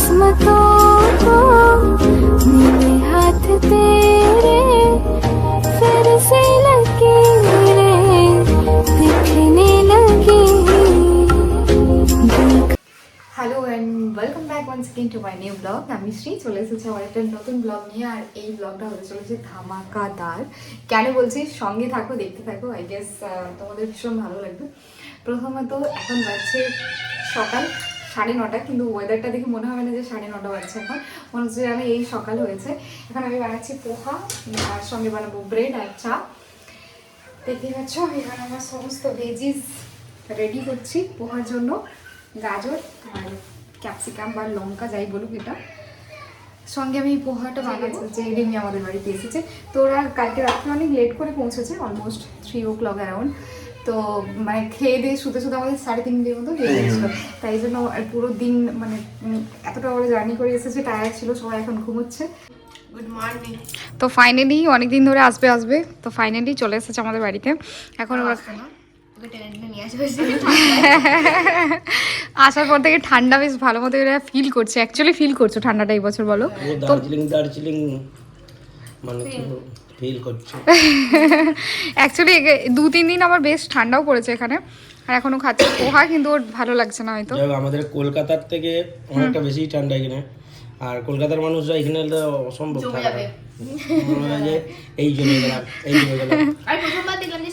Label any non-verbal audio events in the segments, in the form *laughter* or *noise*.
किस्मतों को मिले हाथ तेरे फिर से लकीरें दिखने लगी दिल hello and welcome back once again to my new blog আমি শ্রী চলে এসেছি আমার একটা নতুন ব্লগ নিয়ে আর এই ব্লগটা হতে চলেছে ধামাকাদার কেন বলছি সঙ্গে থাকো দেখতে থাকো আই গেস তোমাদের ভীষণ ভালো লাগবে প্রথমত এখন বাজছে সকাল সাড়ে নটা কিন্তু ওয়েদারটা দেখে মনে হবে না যে সাড়ে নটা বাজছে এখন। মনে হচ্ছে যেন এই সকাল হয়েছে। এখন আমি বানাচ্ছি পোহা আর সঙ্গে বানাবো ব্রেড আর চা। দেখতেই পাচ্ছ এখানে আমার সমস্ত ভেজিস রেডি করছি পোহার জন্য। গাজর আর ক্যাপসিকাম বা লঙ্কা যাই বলুক এটা। সঙ্গে আমি পোহাটা বানাচ্ছি যে রিমি আমাদের বাড়িতে এসেছে। তো ওরা কালকে রাত্রে অনেক লেট করে পৌঁছেছে almost three o'clock around তো মানে খেয়ে দিয়ে শুতে শুতে আমাদের সাড়ে তিনটের মতো হয়ে গেছিল তাই জন্য আর পুরো দিন মানে এতটা বড় জার্নি করে এসেছে টায়ার ছিল সবাই এখন ঘুমোচ্ছে। গুড মর্নিং তো ফাইনালি অনেকদিন ধরে আসবে আসবে। তো ফাইনালি চলে এসেছে আমাদের বাড়িতে। এখন ওরা *laughs* আসার পর থেকে ঠান্ডা বেশ ভালো মতো এরা ফিল করছে। অ্যাকচুয়ালি ফিল করছ ঠান্ডাটা এই বছর বলো। ও দার্জিলিং দার্জিলিং মানে ফিল করছে। *laughs* অ্যাকচুয়ালি দু তিন দিন আমার বেশ ঠান্ডাও পড়েছে এখানে। আর এখনও খাচ্ছে। পোহা কিন্তু ওর ভালো লাগছে না হয়তো। আমাদের কলকাতার থেকে অনেকটা বেশি ঠান্ডা এখানে। আর কলকাতার মানুষরা এখানে অসম্ভব হয় এই জমে গেলাম এই জমে গেলাম। *laughs* প্রথমবার দেখলাম যে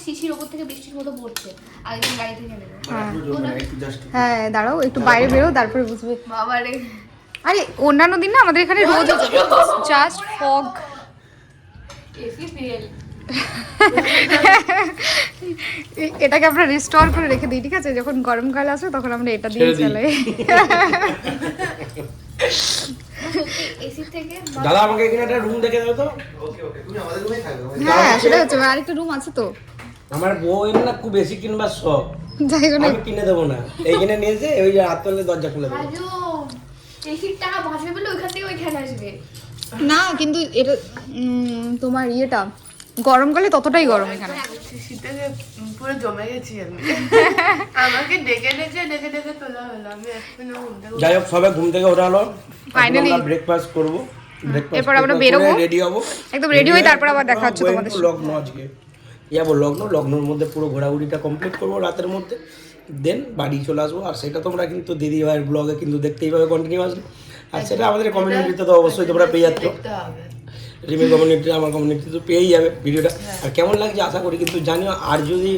থেকে বৃষ্টির মতো পড়ছে। আগের গাড়ি থেকে হ্যাঁ। দাঁড়াও একটু বাইরে বেরো তারপরে বুঝবে। আরে অন্যান্য দিন না আমাদের এখানে রোজ জাস্ট ফগ *laughs* এটাকে আমরা রিস্টোর করে রেখে দিই ঠিক আছে? যখন গরমকাল আসে তখন আমরা এটা দিয়ে চালাই *laughs* *laughs* দাদা আমাকে এখানে একটা রুম দেখে দেবে তো। হ্যাঁ সেটা হচ্ছে আরেকটা রুম আছে তো। আমার বউয়ের না খুব বেশি কিনবার শখ। যাই আমি কিনে দেবো না। এইখানে নিয়েছে ওই যে দরজা খুলে দেবো। এসির টাকা বাঁচবে বলে ওইখান থেকে ওইখানে আসবে। না কিন্তু এটা তোমার ইয়েটা গরমকালে ততটাই গরম এখানে। শীতে পুরো জমে গেছি আমি। *laughs* আমাকে ডেকে ডেকে ডেকে ডেকে তোলা হলো। আমি এখনও যাই হোক সবাই ঘুম থেকে ওঠা হলো Finally. ব্রেকফাস্ট করব। এরপর আমরা বেরোবো। রেডি হব। একদম ready হয়ে তারপর আবার দেখা হচ্ছে তোমাদের লগ্ন আজকে। যাব লগ্ন? লগ্নের মধ্যে পুরো ঘোরাঘুরিটা কমপ্লিট করব রাতের মধ্যে। দেন বাড়ি চলে আসব। আর সেটা তোমরা কিন্তু দিদি ভাইয়ের ব্লগে কিন্তু দেখতেই পাবে কন্টিনিউয়াসলি আর সেটা আমাদের কমিউনিটিতে তো অবশ্যই তোমরা পেয়ে যাচ্ছ। রিমি কমিউনিটি আমার কমিউনিটি তো পেয়েই যাবে ভিডিওটা। আর কেমন লাগছে আশা করি কিন্তু জানিও আর যদি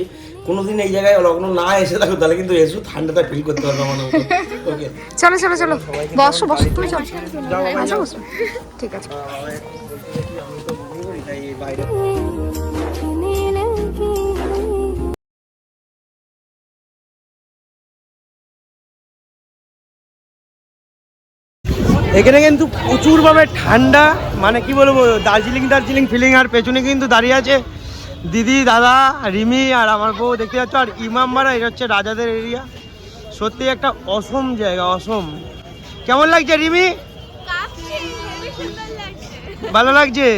কোনোদিন এই জায়গায় লগ্ন না এসে থাকো তাহলে কিন্তু এসো ঠান্ডাটা ফিল করতে পারবে আমার ওকে চলো চলো চলো। বসো বসো তুমি চলো। ঠিক আছে। এখানে কিন্তু প্রচুরভাবে ঠান্ডা মানে কি বলব দার্জিলিং দার্জিলিং ফিলিং আর পেছনে কিন্তু দাঁড়িয়ে আছে দিদি দাদা রিমি আর আমার বউ দেখতে পাচ্ছ আর ইমামবাড়া এটা হচ্ছে রাজাদের এরিয়া সত্যি একটা অসম জায়গা অসম। কেমন লাগছে রিমি? ভালো লাগছে।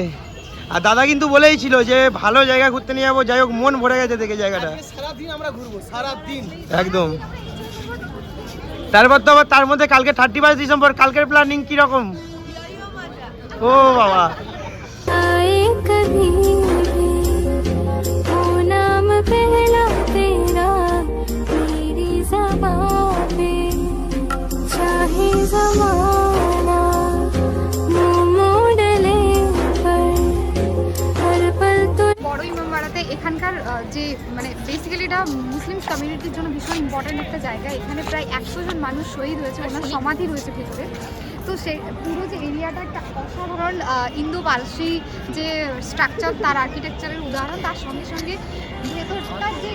আর দাদা কিন্তু বলেই ছিল যে ভালো জায়গা ঘুরতে নিয়ে যাব যাই হোক মন ভরে গেছে দেখে জায়গাটা। সারাদিন আমরা ঘুরবো সারাদিন। একদম। তারপর তো আবার তার মধ্যে কালকে থার্টি ফার্স্ট ডিসেম্বর কালকের প্ল্যানিং কীরকম? ও বাবা। এখানকার যে মানে বেসিক্যালি এটা মুসলিম কমিউনিটির জন্য ভীষণ ইম্পর্টেন্ট একটা জায়গা। এখানে প্রায় একশো জন মানুষ শহীদ হয়েছে ওনার সমাধি রয়েছে ভেতরে। তো সে পুরো যে এরিয়াটা একটা অসাধারণ ইন্দো পালসি যে স্ট্রাকচার তার আর্কিটেকচারের উদাহরণ তার সঙ্গে সঙ্গে ভেতরটার যে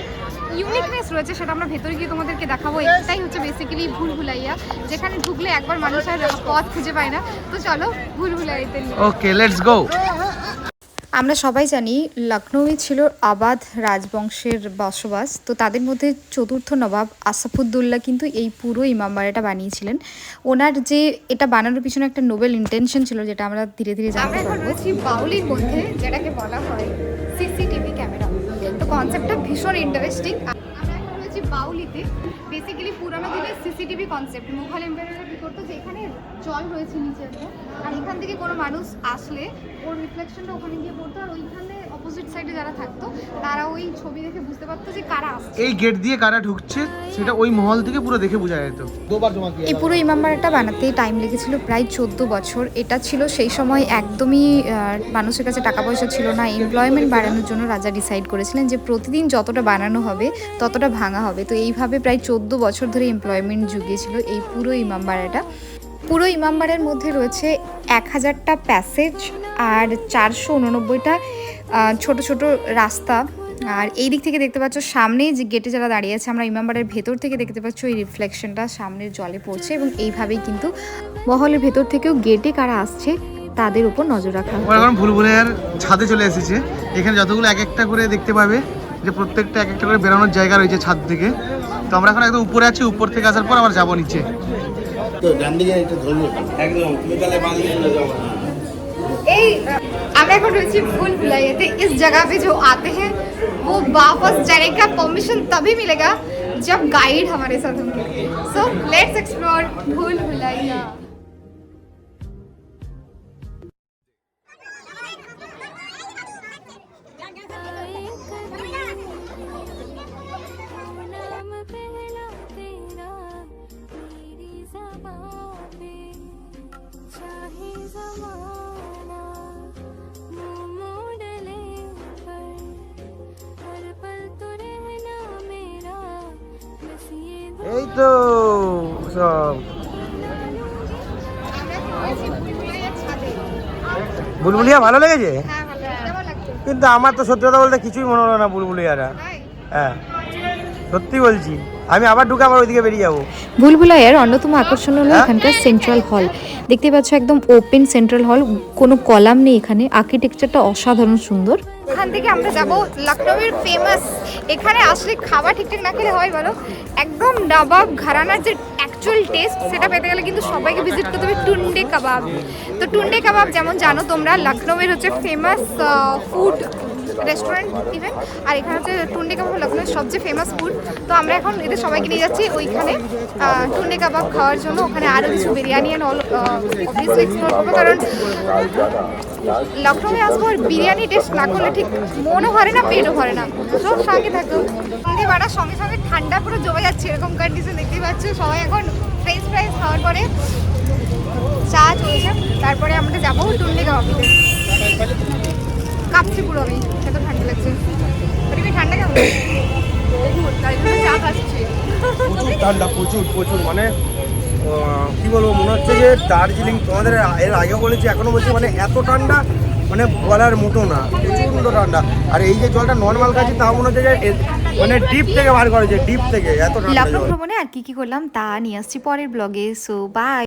ইউনিকনেস রয়েছে সেটা আমরা ভেতরে গিয়ে তোমাদেরকে দেখাবো। এটাই হচ্ছে বেসিক্যালি ভুল ভুলাইয়া যেখানে ঢুকলে একবার মানুষ আর পথ খুঁজে পায় না। তো চলো ভুল ভুলাইতে ওকে লেটস গো আমরা সবাই জানি লখনৌই ছিল আবাদ রাজবংশের বসবাস। তো তাদের মধ্যে চতুর্থ নবাব আসাফুদ্দৌল্লা কিন্তু এই পুরো ইমামবাড়াটা বানিয়েছিলেন। ওনার যে এটা বানানোর পিছনে একটা নোবেল ইন্টেনশন ছিল যেটা আমরা ধীরে ধীরে জানতে পারব। বাউলির মধ্যে যেটাকে বলা হয় সিসিটিভি ক্যামেরা। তো কনসেপ্টটা ভীষণ ইন্টারেস্টিং এসেছি বাউলিতে বেসিক্যালি পুরানো দিনের সিসিটিভি কনসেপ্ট মুঘল এম্পায়াররা কী করতো যে এখানে জল রয়েছে নিচে আর এখান থেকে কোনো মানুষ আসলে, ওর রিফ্লেকশনটা ওখানে গিয়ে পড়তো, আর ওইখানে অপোজিট সাইডে যারা থাকতো তারা ওই ছবি দেখে বুঝতে পারতো যে কারা আসছে। এই গেট দিয়ে কারা ঢুকছে সেটা ওই মহল থেকে পুরো দেখে বোঝা যেত। দোবার জমা দিয়ে এই পুরো ইমামবাড়াটা বানাতে টাইম লেগেছিল প্রায় চোদ্দ বছর। এটা ছিল সেই সময় একদমই মানুষের কাছে টাকা পয়সা ছিল না। এমপ্লয়মেন্ট বাড়ানোর জন্য রাজা ডিসাইড করেছিলেন যে প্রতিদিন যতটা বানানো হবে ততটা ভাঙা হবে। তো এইভাবে প্রায় চোদ্দ বছর ধরে এমপ্লয়মেন্ট জুগিয়েছিল এই পুরো ইমামবাড়াটা পুরো ইমামবাড়ার মধ্যে রয়েছে এক হাজারটা প্যাসেজ আর চারশো উননব্বইটা ছোট ছোট রাস্তা। আর এই দিক থেকে দেখতে পাচ্ছ সামনে যে গেটে যারা দাঁড়িয়ে আছে আমরা ইমামবাড়ার ভেতর থেকে দেখতে পাচ্ছ এই রিফ্লেকশনটা সামনের জলে পড়ছে এবং এইভাবেই কিন্তু মহলের ভেতর থেকেও গেটে কারা আসছে তাদের উপর নজর রাখা ওরা এখন ভুল ভুলে আর ছাদে চলে এসেছে। এখানে যতগুলো এক একটা করে দেখতে পাবে যে প্রত্যেকটা এক একটা করে বেরোনোর জায়গা রয়েছে ছাদ থেকে। তো আমরা এখন একদম উপরে আছি উপর থেকে আসার পর আবার যাব নিচে। একদম। তুমি তাহলে বাঁধলে চলে যাও। এই আমরা এখন রয়েছি भूल भुलैया इस जगह पे जो आते हैं वो वापस जाने का परमिशन तभी मिलेगा जब गाइड हमारे साथ होंगे सो लेट्स एक्सप्लोर भूल भुलैया তো, সব। বুলবুলিয়া ভালো লেগেছে? কিন্তু আমার তো সত্যি কথা বলতে কিছুই মনে হলো না বুলবুলিয়ারা। হ্যাঁ সত্যি বলছি। আমি আবার ঢুকে আবার ওইদিকে বেরিয়ে যাব। ভুলভুলাইয়ার অন্যতম আকর্ষণ হলো এখানকার সেন্ট্রাল হল দেখতে পাচ্ছ একদম ওপেন সেন্ট্রাল হল কোনো কলাম নেই এখানে আর্কিটেকচারটা অসাধারণ সুন্দর। এখান থেকে আমরা যাব লখনৌয়ের ফেমাস এখানে আসলে খাবার ঠিকঠাক না খেলে হয় বলো একদম নবাব ঘরানার যে অ্যাকচুয়াল টেস্ট সেটা পেতে গেলে কিন্তু সবাইকে ভিজিট করতে হবে টুন্ডে কাবাব। তো টুন্ডে কাবাব যেমন জানো তোমরা লখনৌয়ের হচ্ছে ফেমাস ফুড রেস্টুরেন্ট ইভেন আর এখানে হচ্ছে টুন্ডে কাবাব লখনৌয়ের সবচেয়ে ফেমাস ফুড তো আমরা এখন এদের সবাইকে নিয়ে যাচ্ছি ওইখানে। টুন্ডে কাবাব খাওয়ার জন্য। ওখানে আরও কিছু biryani and all obviously explore করব। কারণ লখনৌয়ে আসব আর বিরিয়ানি টেস্ট না করলে ঠিক মনও ভরে না, পেটও ভরে না। তো সঙ্গে থাকো। হলদি বাড়ার সঙ্গে সঙ্গে ঠান্ডা পুরো জমে যাচ্ছে, এরকম কন্ডিশন দেখতেই পাচ্ছ। সবাই এখন ফ্রেঞ্চ ফ্রাইজ খাওয়ার পরে চা চলছে। তারপরে আমরা যাব টুন্ডে কাবাবিতে কাঁপছি পুরো আমি এত ঠান্ডা লাগছে। তুমি ঠান্ডা কেমন? প্রচুর ঠান্ডা প্রচুর প্রচুর মানে কি বলব মনে হচ্ছে যে দার্জিলিং তোমাদের এর আগে বলেছি এখনও বলছি মানে এত ঠান্ডা মানে বলার মতো না ঠান্ডা। আর এই যে জলটা নর্মাল খাচ্ছি তা মনে হচ্ছে যে মানে ডিপ থেকে বার করেছে ডিপ থেকে এত ঠান্ডা ভ্রমণে আর কি কি করলাম তা নিয়ে আসছি পরের ব্লগে সো বাই